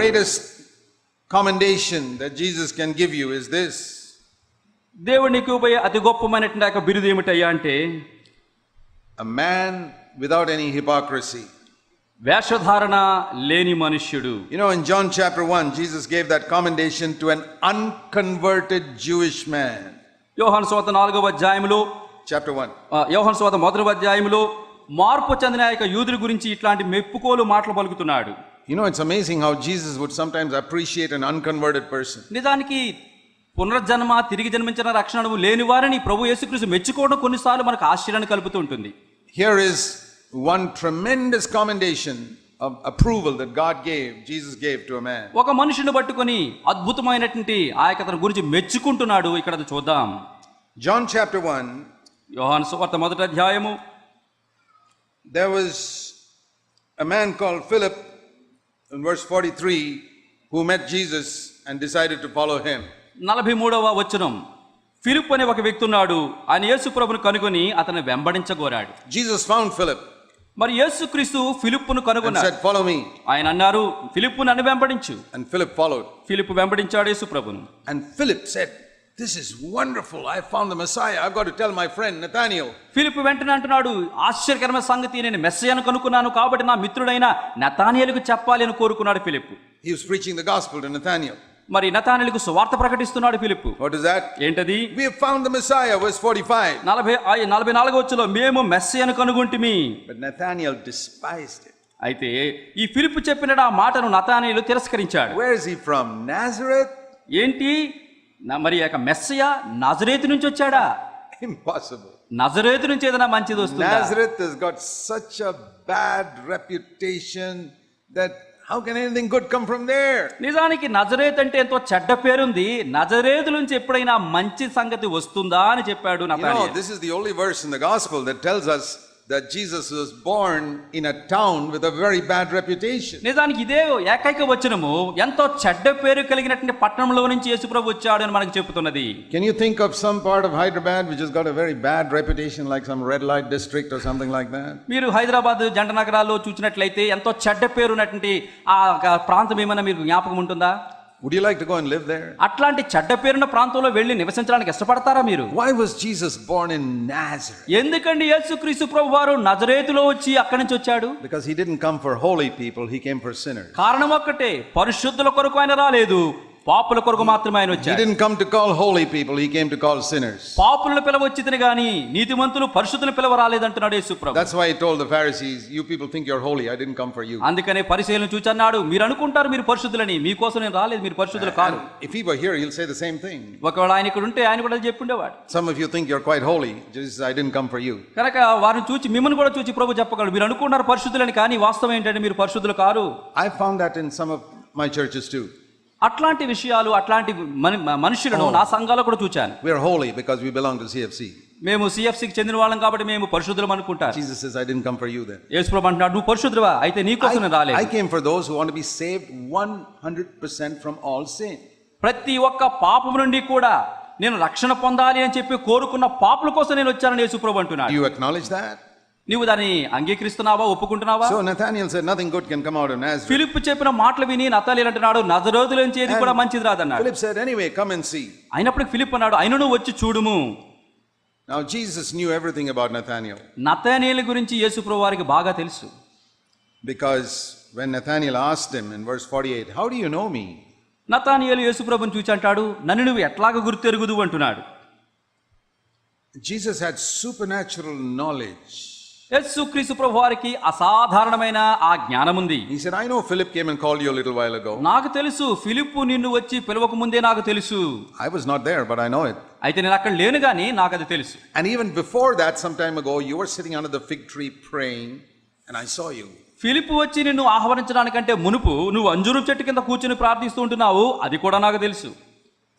greatest commendation that Jesus can give you is this దేవుడు నీకు ఇవ్వబోయే అతి గొప్పమైనటువంటి యొక్క బిరుదు ఏమిటయ్యా అంటే a man without any hypocrisy. వేషధారణ లేని మనుష్యుడు You know, in John chapter 1, Jesus gave that commendation to an unconverted Jewish man. యోహాను స్వాత నాలుగవ అధ్యాయములో Chapter 1. ఆ, యోహాను స్వాత మొదటి అధ్యాయములో మార్పు చెందిన యొక్క యూదుల గురించి ఇట్లాంటి మెప్పుకోలు మాటలు పలుకుతున్నాడు You know, it's amazing how Jesus would sometimes appreciate an unconverted person. నిజానికి పునర్జన్మ తిరిగి జన్మించిన రక్షణ లేని వారిని ప్రభు యేసుక్రీస్తు మెచ్చుకోవడం కొన్నిసార్లు మనకు ఆశ్చర్యాన్ని కలుపుతూ ఉంటుంది one tremendous commendation of approval that God gave, Jesus gave to a man. ఒక మనుషుని పట్టుకొని అద్భుతమైనటువంటి ఆ యొక్క అతని గురించి మెచ్చుకుంటున్నాడు ఇక్కడ చూద్దాం John chapter 1, యోహాను సువార్త మొదటి అధ్యాయము there was a man called Philip in verse 43 who met Jesus and decided to follow him. నలభై మూడవ వచనం ఫిలిప్ అనే ఒక వ్యక్తి ఉన్నాడు ఆయన యేసు ప్రభును కనుగొని అతను వెంబడించగోరాడు Jesus found Philip మరి యేసుక్రీస్తు ఫిలిప్పును and కనుగొన్నాడు said, Follow me. ఆయన అన్నారు ఫిలిప్పు నన్ను వెంబడించు And Philip followed. ఫిలిప్పు వెంబడించాడు యేసు ప్రభును And Philip said, this is wonderful I found the messiah I got to tell my friend Nathaniel Philip వెంటనే అంటున్నాడు ఆశ్చర్యకరమ సంగతి. నేను మెస్సయాను కనుక్కున్నాను కాబట్టి నా మిత్రుడైన నతానియల్కు చెప్పాలి అని కోరుకున్నాడు Philip he was preaching the gospel to Nathanael మరి నతానియల్కు సువార్త ప్రకటిస్తున్నాడు ఫిలిప్ వాట్ ఇస్ దట్ ఏంటది? We have found the Messiah verse 45 40 44 వచ్చలో మేము మెస్సయాను కనుగొంటిమి. బట్ నతానియల్ డిస్పైస్డ్ అయితే ఈ ఫిలిప్ చెప్పిన ఆ మాటను Nathaniel తిరస్కరించాడు. Where is he from Nazareth ఏంటి? మరి యొక్క మెస్సయ నజరేతి నుంచి వచ్చాడా? ఇంపాసిబుల్ నజరేతి నుంచి ఏదైనా మంచిది వస్తుంది? Nazareth has got such a bad reputation that how can anything good come from there నిజానికి నజరేత్ అంటే ఎంతో చెడ్డ పేరు ఉంది నజరేత్ నుంచి ఎప్పుడైనా మంచి సంగతి వస్తుందా అని చెప్పాడు నా this is the only verse in the gospel that tells us that Jesus was born in a town with a very bad reputation. నిజానికి ఇదే ఏకైక వచనము ఎంతో చెడ్డ పేరు కలిగినటువంటి పట్టణంలో నుంచి యేసుప్రభు వచ్చాడు అని మనకు చెబుతున్నది Can you think of some part of Hyderabad which has got a very bad reputation, like some red light district or something like that? మీరు హైదరాబాద్ జంట నగరాల్లో చూసినట్లయితే ఎంతో చెడ్డ పేరు ఉన్నటువంటి ఆ ప్రాంతం ఏమైనా మీకు జ్ఞాపకం ఉంటుందా Would you like to go and live there? అట్లాంటి చెడ్డ పేరున్న ప్రాంతంలో వెళ్ళి నివసించడానికి ఇష్టపడతారా మీరు Why was Jesus born in Nazareth? ఎందుకండి యేసుక్రీస్తు ప్రభు వారు నజరేతులో వచ్చి అక్కడి నుంచి వచ్చాడు Because he didn't come for holy people, he came for sinners. కారణం ఒక్కటే పరిశుద్ధుల కొరకు ఆయన రాలేదు పాపుల కొరకు మాత్రమే ఆయన వచ్చాడు. He come to call holy people he came to call sinners పాపులను పిలవొచ్చితిని గాని నీతిమంతులు పరిశుద్ధులను పిలవరాలేదు అంటున్నాడు యేసుప్రభు. That's why I told the Pharisees you people think you are holy I did come for you అందుకనే పరిసయ్యులను చూచి అన్నాడు మీరు అనుకుంటారు మీరు పరిశుద్ధులని మీ కోసం నేను రాలేదు మీరు పరిశుద్ధులు కాదు if he were here he will say the same thing ఒకవేళ ఆయన ఇక్కడ ఉంటే ఆయన కూడా చెప్పుండేవాడు. Some of you think you are quite holy Jesus I did come for you కనుక వారిని చూచి మిమ్మల్ని కూడా చూచి ప్రభు చెప్పగలరు మీరు అనుకుంటారు పరిశుద్ధులని కానీ వాస్తవం ఏంటంటే మీరు పరిశుద్ధులు car. I found that in some of my churches to అట్లాంటి విషయాలు అట్లాంటి మని- మనుషులను నా సంఘాల్లో కూడా చూచాను We're holy because we belong to CFC. మేము సిఎఫ్సికి చెందిన వాళ్ళం కాబట్టి మేము పరిశుద్ధులం అనుకుంటారు Jesus says, I didn't come for you then. యేసుప్రభు అంటున్నాడు నువ్వు పరిశుద్ధువా అయితే నీకోసం నేను I, I రాలేదు came for those who want to be saved 100% from all sin. ప్రతి ఒక్క పాపం నుండి కూడా నేను రక్షణ పొందాలి అని చెప్పి కోరుకున్న పాపుల కోసం నేను వచ్చానని యేసుప్రభు Do అంటున్నాడు you acknowledge that? నీవు దాన్ని అంగీకరిస్తున్నావా ఒప్పుకుంటున్నావా So Nathaniel said, Nothing good can come out of Nazareth. Philip చెప్పిన మాటలు విని నతాలి అంటున్నాడు నజరోధులోంచి ఏది కూడా మంచిది రాదన్నాడు Philip said, Anyway, come and see. అయినప్పుడు ఫిలిప్ అన్నాడు అయినను వచ్చి చూడుము Now, Jesus knew everything about Nathaniel Nathanelu గురించి యేసుప్రభు వారికి బాగా తెలుసు because when Nathaniel asked him in verse 48, How do you know me? Nathanael యేసుప్రభుని చూచి అంటాడు నన్ను నువ్వు ఎట్లాగ గుర్తెరుగుదు అంటున్నాడు Jesus had supernatural knowledge. యేసుక్రీస్తు ప్రభువారికి అసాధారణమైన ఆ జ్ఞానం ఉంది ఈ said I know Philip came and called you little while ago నాకు తెలుసు ఫిలిప్ నిన్ను వచ్చి పిలవక ముందే నాకు తెలుసు. I was not there but I know it అయితే నేను అక్కడ లేను గాని నాకు అది తెలుసు. And even before that some time ago you were sitting under the fig tree praying and I saw you Philip వచ్చి నిన్ను ఆహ్వానించడానికంటే మునుపు నువ్వు అంజూరు చెట్టు కింద కూర్చుని ప్రార్థిస్తూ ఉంటున్నావు అది కూడా నాకు తెలుసు.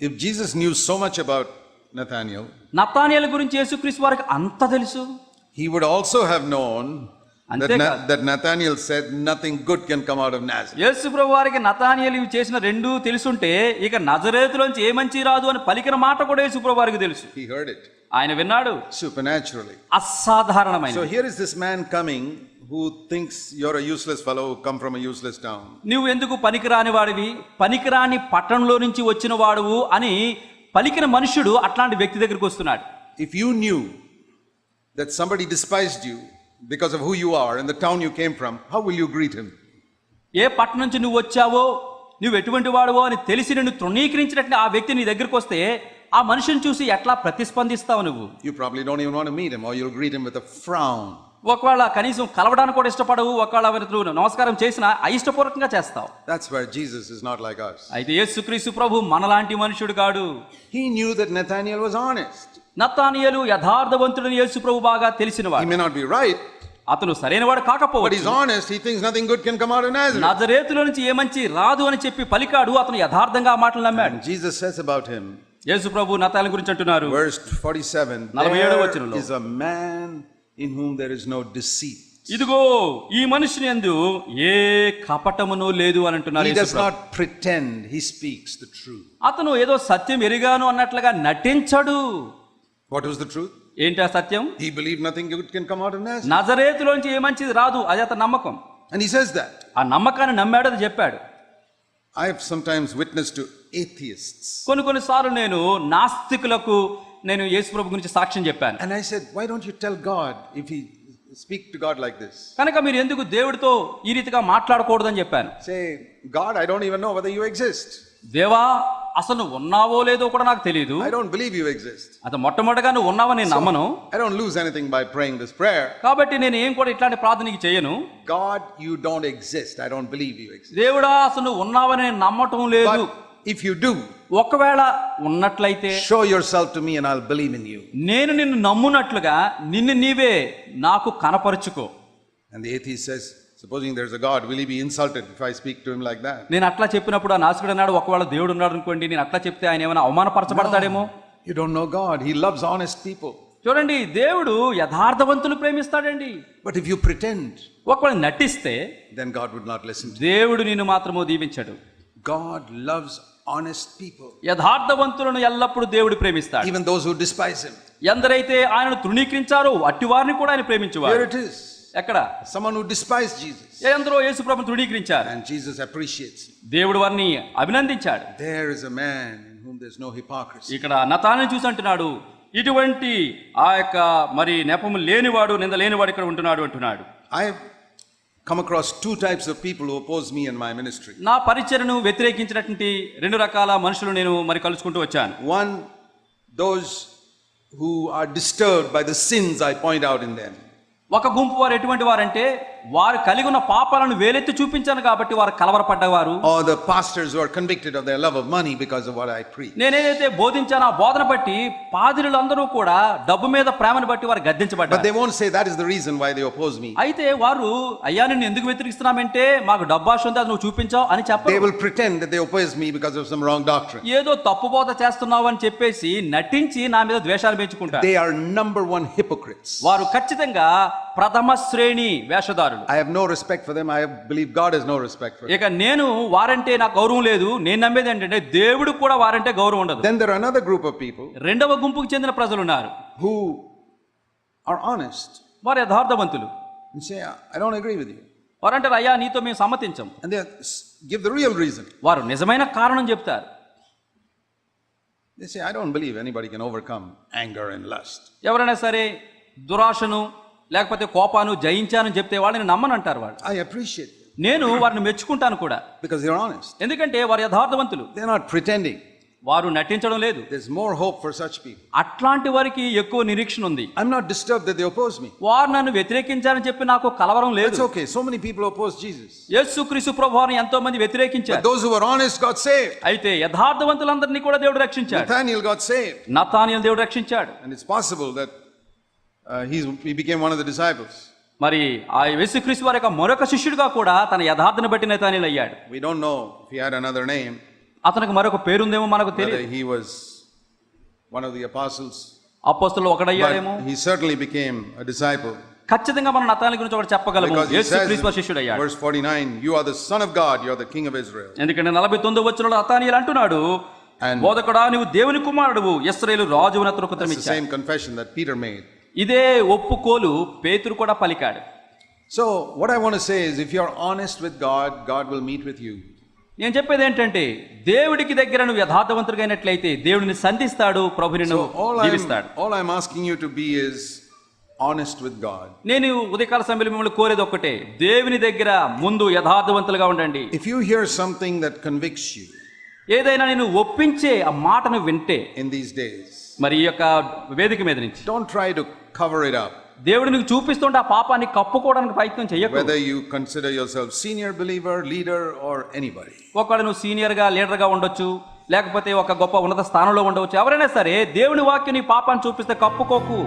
If Jesus knew so much about Nathaniel Nathaniel గురించి యేసుక్రీస్తు వారికి అంత తెలుసు. He would also have known that. Na- that Nathaniel said, Nothing good can come out of Nazareth. యేసు ప్రభు వారికి నతానియలు ఇవి చేసిన రెండు తెలుసుంటే ఇక నజరేతులోంచి ఏ మంచి రాదు అని పలికిన మాట కూడా యేసు ప్రభు వారికి తెలుసు He heard it ఆయన విన్నాడు supernaturally. అసాధారణమైన So here is this man coming who thinks you're a useless fellow who come from a useless town. నువ్వు ఎందుకు పనికిరాని వాడివి పనికిరాని పట్టణంలో నుంచి వచ్చిన వాడువు అని పలికిన మనుష్యుడు అట్లాంటి వ్యక్తి దగ్గరికి వస్తున్నాడు If you knew that somebody despised you because of who you are and the town you came from, how will you greet him? ఏ పట్టణం నుంచి నువ్వు వచ్చావో నువ్వు ఎటువంటి వాడువో అని తెలిసి నిన్ను తృణీకరించినట్లు ఆ వ్యక్తి నీ దగ్గరికి వస్తే ఆ మనిషిని చూసి ఎట్లా ప్రతిస్పందిస్తావు నువ్వు You probably don't even want to meet him, or you'll greet him with a frown. ఒకవేళ కనీసం కలవడానికి కూడా ఇష్టపడవు ఒకవేళ ఎవరికి నువ్వు నమస్కారం చేసినా అయిష్టపూర్వకంగా చేస్తావు That's where Jesus is not like us. అయితే యేసుక్రీస్తు ప్రభు మనలాంటి మనుషుడు కాడు He knew that Nathaniel was honest. నత్తానియలు యథార్థవంతుడని యేసు ప్రభు బాగా తెలిసినవాడు may not be right, అతను సరైనవాడు కాకపోవచ్చు honest. He thinks nothing good can come out of Nazareth. నజరేతులో నుంచి ఏ మంచి రాదు అని చెప్పి పలికాడు అతను యథార్థంగా ఆ మాటలు నమ్మాడు Jesus says about him, యేసు ప్రభు నతాల గురించి అంటున్నారు verse 47, నలభై ఏడవ there వచనంలో. is a man in whom there is no deceit. ఇదిగో ఈ మనిషిని ఎందు ఏ కపటమును లేదు అని అంటున్నారు He does Prabhu. not pretend, he speaks the truth. అతను ఏదో సత్యం ఎరిగాను అన్నట్లుగా నటించడు వాట్ ఈస్ ద ట్రూత్ ఏంటి ఆ సత్యం? He believe nothing good can come out of Nazareth Nazareth నుంచి ఏ మంచిది రాదు అది అతని నమ్మకం. అండ్ హి సేస్ దట్ ఆ నమ్మకాన్ని నమ్మాడు అని చెప్పాడు. I have sometimes witness to atheists కొన్ని కొన్ని సార్లు నేను నాస్తికులకు నేను యేసు ప్రభు గురించి సాక్ష్యం చెప్పాను. And I said why don't you tell God if he speak to God like this కనుక మీరు ఎందుకు దేవుడితో ఈ రీతిగా మాట్లాడకూడదని చెప్పాను? Say God I don't even know whether you exist దేవా అసలు ఉన్నావో లేదో కూడా నాకు తెలియదు I don't believe you exist అంత మొట్టమొదటగా నువ్వు ఉన్నావని నేను నమ్మను. I don't lose anything by praying this prayer కాబట్టి నేను ఏం కూడా ఇట్లాంటి ప్రార్థనకి చేయను. God you don't exist I don't believe you exist దేవుడా అసలు నువ్వు ఉన్నావని నేను నమ్మటం లేదు. ఇఫ్ యు డు ఒకవేళ ఉన్నట్లయితే show yourself to me and I'll believe in you నేను నిన్ను నమ్మునట్లుగా నిన్ను నీవే నాకు కనపరుచుకో. And ఏథీ says says, supposing there's a God, will he be insulted if I speak to him like that? నేను అట్లా చెప్పినప్పుడు ఆ నాసుకుడు అన్నాడు ఒకవేళ దేవుడు ఉన్నాడు అనుకోండి నేను అట్లా చెప్తే ఆయన ఏమైనా అవమానపరచబడతాడేమో You don't know God. He loves honest people. చూడండి దేవుడు యథార్థవంతులు ప్రేమిస్తాడండి But if you pretend, ఒకవేళ నటిస్తే then God would not listen to you. దేవుడు నిన్ను మాత్రము దీవించడు God loves honest people, యథార్థవంతులను ఎల్లప్పుడూ దేవుడు ప్రేమిస్తాడు even those who despise him. ఎందరైతే ఆయనను తృణీకరించారో అట్టి వారిని కూడా ఆయన ప్రేమించేవారు it is. ఎక్కడ Someone who despised Jesus. ఎందరో యేసు ప్రభుని తృణీకరించారు And Jesus appreciates him. దేవుడు వారిని అభినందించాడు There is a man in whom there's no hypocrisy. ఇక్కడ నతాన్ని చూసి అంటున్నాడు ఇటువంటి ఆ యొక్క మరి నెపము లేనివాడు నింద లేనివాడు ఇక్కడ ఉంటున్నాడు అంటున్నాడు I have come across two types of people who oppose me and my ministry. నా పరిచయను వ్యతిరేకించినటువంటి రెండు రకాల మనుషులు నేను మరి కలుసుకుంటూ వచ్చాను One, those who are disturbed by the sins I point out in them. ఒక గుంపు వారు ఎటువంటి వారంటే వారు కలిగిన పాపాలను వేలెత్తి చూపించాను కాబట్టి వారు కలవరపడ్డవారు. Our pastors who of their love money because of I preach నేను ఏదైతే బోధించాను ఆ బోధన బట్టి పాదిరులందరూ కూడా డబ్బు మీద ప్రేమను బట్టి వారు గద్దించబడ్డారు. They won't say that is reason why they me అయితే వారు అయ్యా నిన్ను ఎందుకు వెతిరిస్తున్నామంటే మాకు డబ్బు ఆశ అది నువ్వు చూపించావు అని చెప్పారు. They will me because wrong doctrine ఏదో తప్పు బోధ చేస్తున్నావు అని చెప్పేసి నటించి నా మీద ద్వేషాలు పెంచుకుంటారు. దే ఆర్ నంబర్ 1 వారు ఖచ్చితంగా ప్రథమ శ్రేణి వేషధారులు. I have no respect for them I believe God has no respect for ఇక నేను వారంటే నాకు గౌరవం లేదు. నేను నమ్మేది ఏంటంటే దేవుడు కూడా వారంటే గౌరవం ఉండదు. Then there another group of people రెండవ గుంపుకు చెందిన ప్రజలు ఉన్నారు. హు ఆర్ ఆనెస్ట్ వారు యథార్థవంతులు. సే ఐ డోంట్ వారంటే అయ్యా నీతో మేము సమ్మతించాం. And they give the real reason వారు నిజమైన కారణం చెప్తారు. They say I don't believe anybody can overcome anger and lust ఎవరైనా సరే దురాశను లేకపోతే కోపాను జయించాను చెప్తే వాళ్ళు నేను వాళ్ళని నమ్మనంటారు వాడు ఐ అప్రిషియేట్ నేను వారిని మెచ్చుకుంటాను కూడా. బికాజ్ దే ఆర్ ఆనెస్ట్ ఎందుకంటే వారు యథార్థవంతులు. దే ఆర్ నాట్ ప్రిటెండింగ్ వారు నటించడం లేదు. There is more hope for such people అట్లాంటి వారికి ఎక్కువ నిరీక్షణ ఉంది. I am not disturb that they oppose me వారు నన్ను వ్యతిరేకించారని చెప్పి నాకు కలవరం లేదు. It's okay so many people oppose jesus. యేసుక్రీస్తు ప్రభువారిని ఎంతో మంది వ్యతిరేకించారు. Those who are honest got saved అయితే యథార్థవంతులందరిని కూడా దేవుడు రక్షించాడు. నతానీయల్ గాట్ సేవ్డ్ నతానీయల్ దేవుడు రక్షించాడు. And it's possible that uh, he's, he became one of the disciples. మరి ఆ యేసుక్రీస్తు వారి యొక్క మరొక శిష్యుడిగా కూడా తన యథార్థను బట్టి నతానియల్ అయ్యాడు We don't know if he had another name, అతనికి మరొక పేరుందేమో మనకు whether తెలియదు he was one of the apostles. అపోస్తులు ఒకడయ్యాడేమో But he certainly became a disciple. ఖచ్చితంగా మన నతాని గురించి ఒకటి చెప్పగలము Because he says యేసుక్రీస్తు in శిష్యుడు అయ్యాడు verse 49, You are the Son of God, you are the King of Israel. ఎందుకంటే నలభై తొమ్మిది వచ్చిన నతానియల్ అంటున్నాడు And- బోధకుడా నువ్వు దేవుని కుమారుడు ఇస్రాయేలు రాజు అతను That's the same confession that Peter made. ఇదే ఒప్పుకోలు పేతురు కూడా పలికాడు. So what I want say if you are honest with God God will meet with you నేను చెప్పేది ఏంటంటే దేవుడికి దగ్గర నువ్వు యథార్థవంతుడైనట్లయితే దేవుడిని సంధిస్తాడు ప్రభుని జీవిస్తాడు. All I asking you to be is honest with God నేను ఉదయకాల సమయంలో మిమ్మల్ని కోరేది ఒక్కటే దేవుని దగ్గర ముందు యథార్థవంతులుగా ఉండండి. If you hear something that convicts you ఏదైనా నేను ఒప్పించే ఆ మాటను వింటే ఇన్ దీస్ డేస్ మరి ఈ యొక్క వేదిక మీద నుంచి don't try to cover it up. దేవుడు నీకు చూపిస్తుంటే ఆ పాపాన్ని కప్పుకోవడానికి ప్రయత్నం చెయ్యకు Whether you consider yourself senior believer, leader, or anybody. ఒకవేళ నువ్వు సీనియర్గా లీడర్గా ఉండొచ్చు లేకపోతే ఒక గొప్ప ఉన్నత స్థానంలో ఉండవచ్చు ఎవరైనా సరే దేవుని వాక్యం నీ పాపాన్ని చూపిస్తే కప్పుకోకు